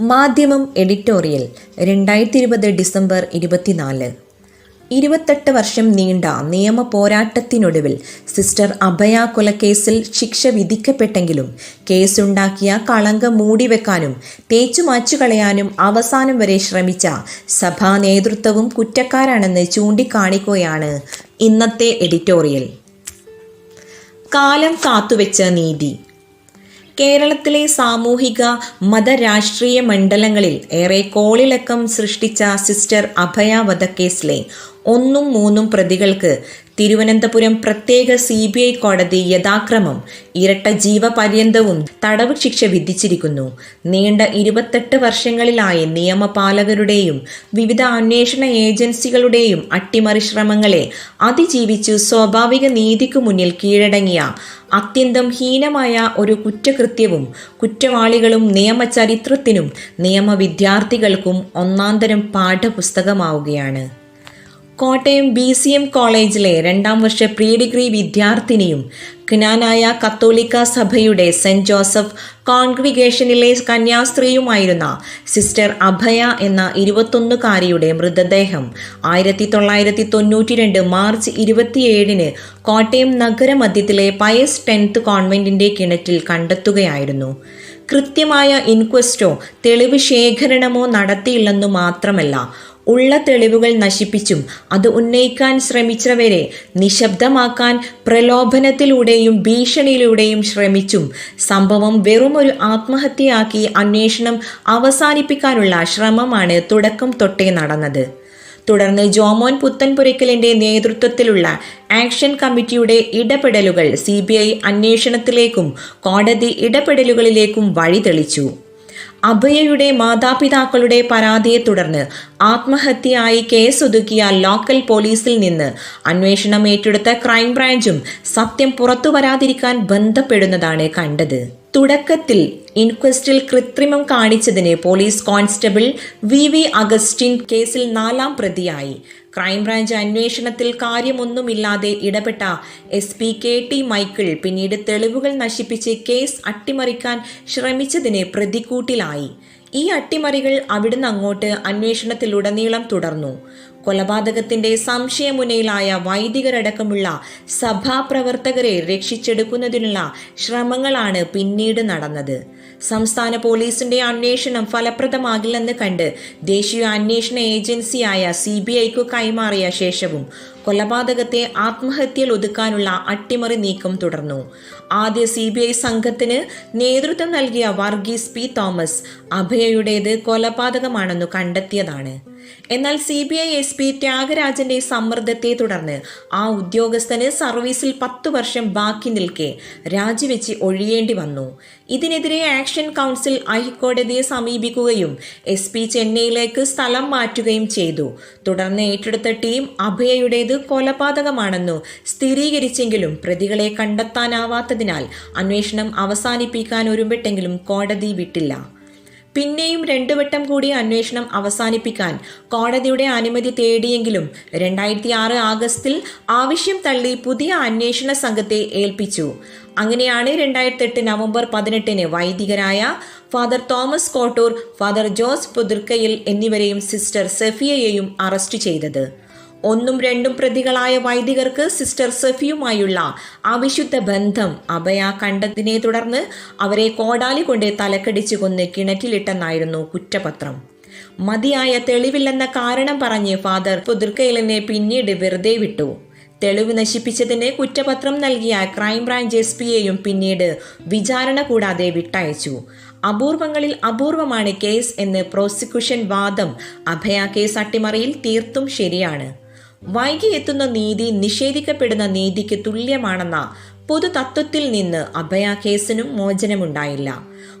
മാധ്യമം എഡിറ്റോറിയൽ രണ്ടായിരത്തി ഇരുപത് ഡിസംബർ ഇരുപത്തിനാല്. ഇരുപത്തെട്ട് വർഷം നീണ്ട നിയമ പോരാട്ടത്തിനൊടുവിൽ സിസ്റ്റർ അഭയ കൊലക്കേസിൽ ശിക്ഷ വിധിക്കപ്പെട്ടെങ്കിലും കേസുണ്ടാക്കിയ കളങ്കം മൂടിവെക്കാനും തേച്ചു കളയാനും അവസാനം വരെ ശ്രമിച്ച സഭാ നേതൃത്വവും കുറ്റക്കാരാണെന്ന് ചൂണ്ടിക്കാണിക്കുകയാണ് ഇന്നത്തെ എഡിറ്റോറിയൽ. കാലം കാത്തുവെച്ച നീതി. കേരളത്തിലെ സാമൂഹിക മത രാഷ്ട്രീയ മണ്ഡലങ്ങളിൽ ഏറെ കോളിളക്കം സൃഷ്ടിച്ച സിസ്റ്റർ അഭയ വധക്കേസിലെ ഒന്നും മൂന്നും പ്രതികൾക്ക് തിരുവനന്തപുരം പ്രത്യേക സി ബി ഐ കോടതി യഥാക്രമം ഇരട്ട ജീവപര്യന്തവും തടവ് ശിക്ഷ വിധിച്ചിരിക്കുന്നു. നീണ്ട ഇരുപത്തെട്ട് വർഷങ്ങളിലായി നിയമപാലകരുടെയും വിവിധ അന്വേഷണ ഏജൻസികളുടെയും അട്ടിമറി ശ്രമങ്ങളെ അതിജീവിച്ചു സ്വാഭാവിക നീതിക്കു മുന്നിൽ കീഴടങ്ങിയ അത്യന്തം ഹീനമായ ഒരു കുറ്റകൃത്യവും കുറ്റവാളികളും നിയമചരിത്രത്തിനും നിയമവിദ്യാർത്ഥികൾക്കും ഒന്നാന്തരം പാഠപുസ്തകമാവുകയാണ്. കോട്ടയം ബി സി എം കോളേജിലെ രണ്ടാം വർഷ പ്രീ ഡിഗ്രി വിദ്യാർത്ഥിനിയും ക്നാനായ കത്തോലിക്ക സഭയുടെ സെന്റ് ജോസഫ് കോൺഗ്രിഗേഷനിലെ കന്യാസ്ത്രീയുമായിരുന്ന സിസ്റ്റർ അഭയ എന്ന ഇരുപത്തൊന്നുകാരിയുടെ മൃതദേഹം ആയിരത്തി തൊള്ളായിരത്തി തൊണ്ണൂറ്റി രണ്ട് മാർച്ച് ഇരുപത്തിയേഴിന് കോട്ടയം നഗരമധ്യത്തിലെ പയസ് ടെൻത്ത് കോൺവെന്റിന്റെ കിണറ്റിൽ കണ്ടെത്തുകയായിരുന്നു. കൃത്യമായ ഇൻക്വസ്റ്റോ തെളിവ് ശേഖരണമോ നടത്തിയില്ലെന്നു മാത്രമല്ല ഉള്ള തെളിവുകൾ നശിപ്പിച്ചും അത് ഉന്നയിക്കാൻ ശ്രമിച്ചവരെ നിശബ്ദമാക്കാൻ പ്രലോഭനത്തിലൂടെയും ഭീഷണിയിലൂടെയും ശ്രമിച്ചും സംഭവം വെറും ഒരു ആത്മഹത്യയാക്കി അന്വേഷണം അവസാനിപ്പിക്കാനുള്ള ശ്രമമാണ് തുടക്കം തൊട്ടേ നടന്നത്. തുടർന്ന് ജോമോൻ പുത്തൻപുരയ്ക്കലിന്റെ നേതൃത്വത്തിലുള്ള ആക്ഷൻ കമ്മിറ്റിയുടെ ഇടപെടലുകൾ സി ബി ഐ അന്വേഷണത്തിലേക്കും കോടതി ഇടപെടലുകളിലേക്കും വഴിതെളിച്ചു. അഭയയുടെ മാതാപിതാക്കളുടെ പരാതിയെ തുടർന്ന് ആത്മഹത്യയായി കേസൊതുക്കിയ ലോക്കൽ പോലീസിൽ നിന്ന് അന്വേഷണം ഏറ്റെടുത്ത ക്രൈംബ്രാഞ്ചും സത്യം പുറത്തു വരാതിരിക്കാൻ ബന്ധപ്പെടുന്നതാണ് കണ്ടത്. തുടക്കത്തിൽ ഇൻക്വസ്റ്റിൽ കൃത്രിമം കാണിച്ചതിന് police constable V V Augustine കേസിൽ നാലാം പ്രതിയായി. ക്രൈംബ്രാഞ്ച് അന്വേഷണത്തിൽ കാര്യമൊന്നുമില്ലാതെ ഇടപെട്ട S P K T Michael പിന്നീട് തെളിവുകൾ നശിപ്പിച്ച് കേസ് അട്ടിമറിക്കാൻ ശ്രമിച്ചതിന് പ്രതിക്കൂട്ടിലായി. ഈ അട്ടിമറികൾ അവിടുന്ന് അങ്ങോട്ട് അന്വേഷണത്തിലുടനീളം തുടർന്നു. കൊലപാതകത്തിന്റെ സംശയമുനയിലായ വൈദികരടക്കമുള്ള സഭാപ്രവർത്തകരെ രക്ഷിച്ചെടുക്കുന്നതിനുള്ള ശ്രമങ്ങളാണ് പിന്നീട് നടന്നത്. സംസ്ഥാന പോലീസിന്റെ അന്വേഷണം ഫലപ്രദമാകില്ലെന്ന് കണ്ട് ദേശീയ അന്വേഷണ ഏജൻസിയായ സി ബി ഐക്കു കൈമാറിയ ശേഷവും കൊലപാതകത്തെ ആത്മഹത്യയിൽ ഒതുക്കാനുള്ള അട്ടിമറി നീക്കം തുടർന്നു. ആദ്യ സി ബി ഐ സംഘത്തിന് നേതൃത്വം നൽകിയ വർഗീസ് പി തോമസ് അഭയയുടേത് കൊലപാതകമാണെന്ന് കണ്ടെത്തിയതാണ്. എന്നാൽ C B I S P ത്യാഗരാജന്റെ സമ്മർദ്ദത്തെ തുടർന്ന് ആ ഉദ്യോഗസ്ഥന് സർവീസിൽ പത്തു വർഷം ബാക്കി നിൽക്കെ രാജിവെച്ച് ഒഴിയേണ്ടി വന്നു. ഇതിനെതിരെ ആക്ഷൻ കൗൺസിൽ ഹൈക്കോടതിയെ സമീപിക്കുകയും എസ് പി ചെന്നൈയിലേക്ക് സ്ഥലം മാറ്റുകയും ചെയ്തു. തുടർന്ന് ഏറ്റെടുത്ത ടീം അഭയയുടേത് കൊലപാതകമാണെന്നു സ്ഥിരീകരിച്ചെങ്കിലും പ്രതികളെ കണ്ടെത്താനാവാത്തതിനാൽ അന്വേഷണം അവസാനിപ്പിക്കാൻ ഒരുമ്പെട്ടെങ്കിലും കോടതി വിട്ടില്ല. പിന്നെയും രണ്ടു വട്ടം കൂടി അന്വേഷണം അവസാനിപ്പിക്കാൻ കോടതിയുടെ അനുമതി തേടിയെങ്കിലും രണ്ടായിരത്തി ആറ് ആഗസ്റ്റിൽ ആവശ്യം തള്ളി പുതിയ അന്വേഷണ സംഘത്തെ ഏൽപ്പിച്ചു. അങ്ങനെയാണ് രണ്ടായിരത്തി എട്ട് നവംബർ പതിനെട്ടിന് വൈദികരായ father Thomas Kottoor father Jose Puthrikkayil എന്നിവരെയും സിസ്റ്റർ സെഫിയയെയും അറസ്റ്റ് ചെയ്തത്. ഒന്നും രണ്ടും പ്രതികളായ വൈദികർക്ക് സിസ്റ്റർ സഫിയുമായുള്ള അവിശുദ്ധ ബന്ധം അഭയ കണ്ടതിനെ തുടർന്ന് അവരെ കോടാലി കൊണ്ട് തലക്കടിച്ചു കൊന്ന് കിണറ്റിലിട്ടെന്നായിരുന്നു കുറ്റപത്രം. മതിയായ തെളിവില്ലെന്ന കാരണം പറഞ്ഞ് ഫാദർ പുതിർക്കയിലിനെ പിന്നീട് വെറുതെ വിട്ടു. തെളിവ് നശിപ്പിച്ചതിന് കുറ്റപത്രം നൽകിയ ക്രൈംബ്രാഞ്ച് എസ് പിയെയും പിന്നീട് വിചാരണ കൂടാതെ വിട്ടയച്ചു. അപൂർവങ്ങളിൽ അപൂർവമാണ് കേസ് എന്ന് പ്രോസിക്യൂഷൻ വാദം അഭയ കേസ് അട്ടിമറിയിൽ തീർത്തും ശരിയാണ്. വൈകി എത്തുന്ന നീതി നിഷേധിക്കപ്പെടുന്ന നീതിക്ക് തുല്യമാണെന്ന പൊതുതത്വത്തിൽ നിന്ന് അഭയ കേസിനും മോചനമുണ്ടായില്ല.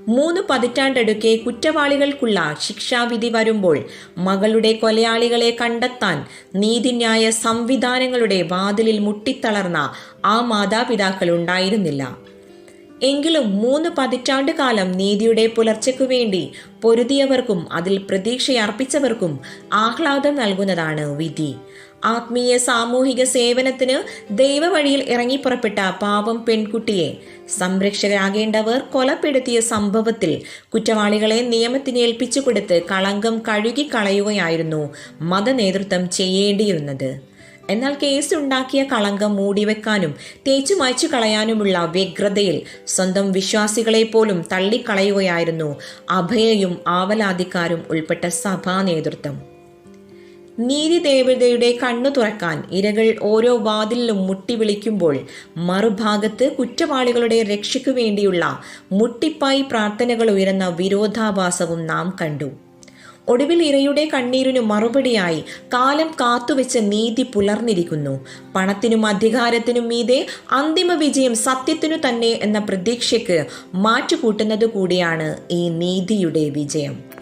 മൂന്ന് പതിറ്റാണ്ടെടുക്കെ കുറ്റവാളികൾക്കുള്ള ശിക്ഷാവിധി വരുമ്പോൾ മകളുടെ കൊലയാളികളെ കണ്ടെത്താൻ നീതിന്യായ സംവിധാനങ്ങളുടെ വാതിലിൽ മുട്ടിത്തളർന്ന ആ മാതാപിതാക്കൾ ഉണ്ടായിരുന്നില്ല. എങ്കിലും മൂന്ന് പതിറ്റാണ്ട് കാലം നീതിയുടെ പുലർച്ചയ്ക്കു വേണ്ടി പൊരുതിയവർക്കും അതിൽ പ്രതീക്ഷയർപ്പിച്ചവർക്കും ആഹ്ലാദം നൽകുന്നതാണ് വിധി. ആത്മീയ സാമൂഹിക സേവനത്തിന് ദൈവവഴിയിൽ ഇറങ്ങിപ്പുറപ്പെട്ട പാവം പെൺകുട്ടിയെ സംരക്ഷകരാകേണ്ടവർ കൊലപ്പെടുത്തിയ സംഭവത്തിൽ കുറ്റവാളികളെ നിയമത്തിന് ഏൽപ്പിച്ചു കൊടുത്ത് കളങ്കം കഴുകിക്കളയുകയായിരുന്നു മതനേതൃത്വം ചെയ്യേണ്ടിയിരുന്നത്. എന്നാൽ കേസ് ഉണ്ടാക്കിയ കളങ്കം മൂടിവെക്കാനും തേച്ചു മായ്ച്ചു കളയാനുമുള്ള വ്യഗ്രതയിൽ സ്വന്തം വിശ്വാസികളെ പോലും തള്ളിക്കളയുകയായിരുന്നു അഭയയും ആവലാതിക്കാരും ഉൾപ്പെട്ട സഭാ നേതൃത്വം നീതി ദേവതയുടെ കണ്ണു തുറക്കാൻ ഇരകൾ ഓരോ വാതിലിലും മുട്ടി വിളിക്കുമ്പോൾ മറുഭാഗത്ത് കുറ്റവാളികളുടെ രക്ഷയ്ക്കു വേണ്ടിയുള്ള മുട്ടിപ്പായി പ്രാർത്ഥനകൾ ഉയരുന്ന വിരോധാഭാസവും നാം കണ്ടു. ഒടുവിൽ ഇരയുടെ കണ്ണീരിനു മറുപടിയായി കാലം കാത്തുവെച്ച നീതി പുലർന്നിരിക്കുന്നു. പണത്തിനും അധികാരത്തിനും മീതെ അന്തിമ വിജയം സത്യത്തിനു തന്നെ എന്ന പ്രതീക്ഷയ്ക്ക് മാറ്റുകൂട്ടുന്നത് കൂടിയാണ് ഈ നീതിയുടെ വിജയം.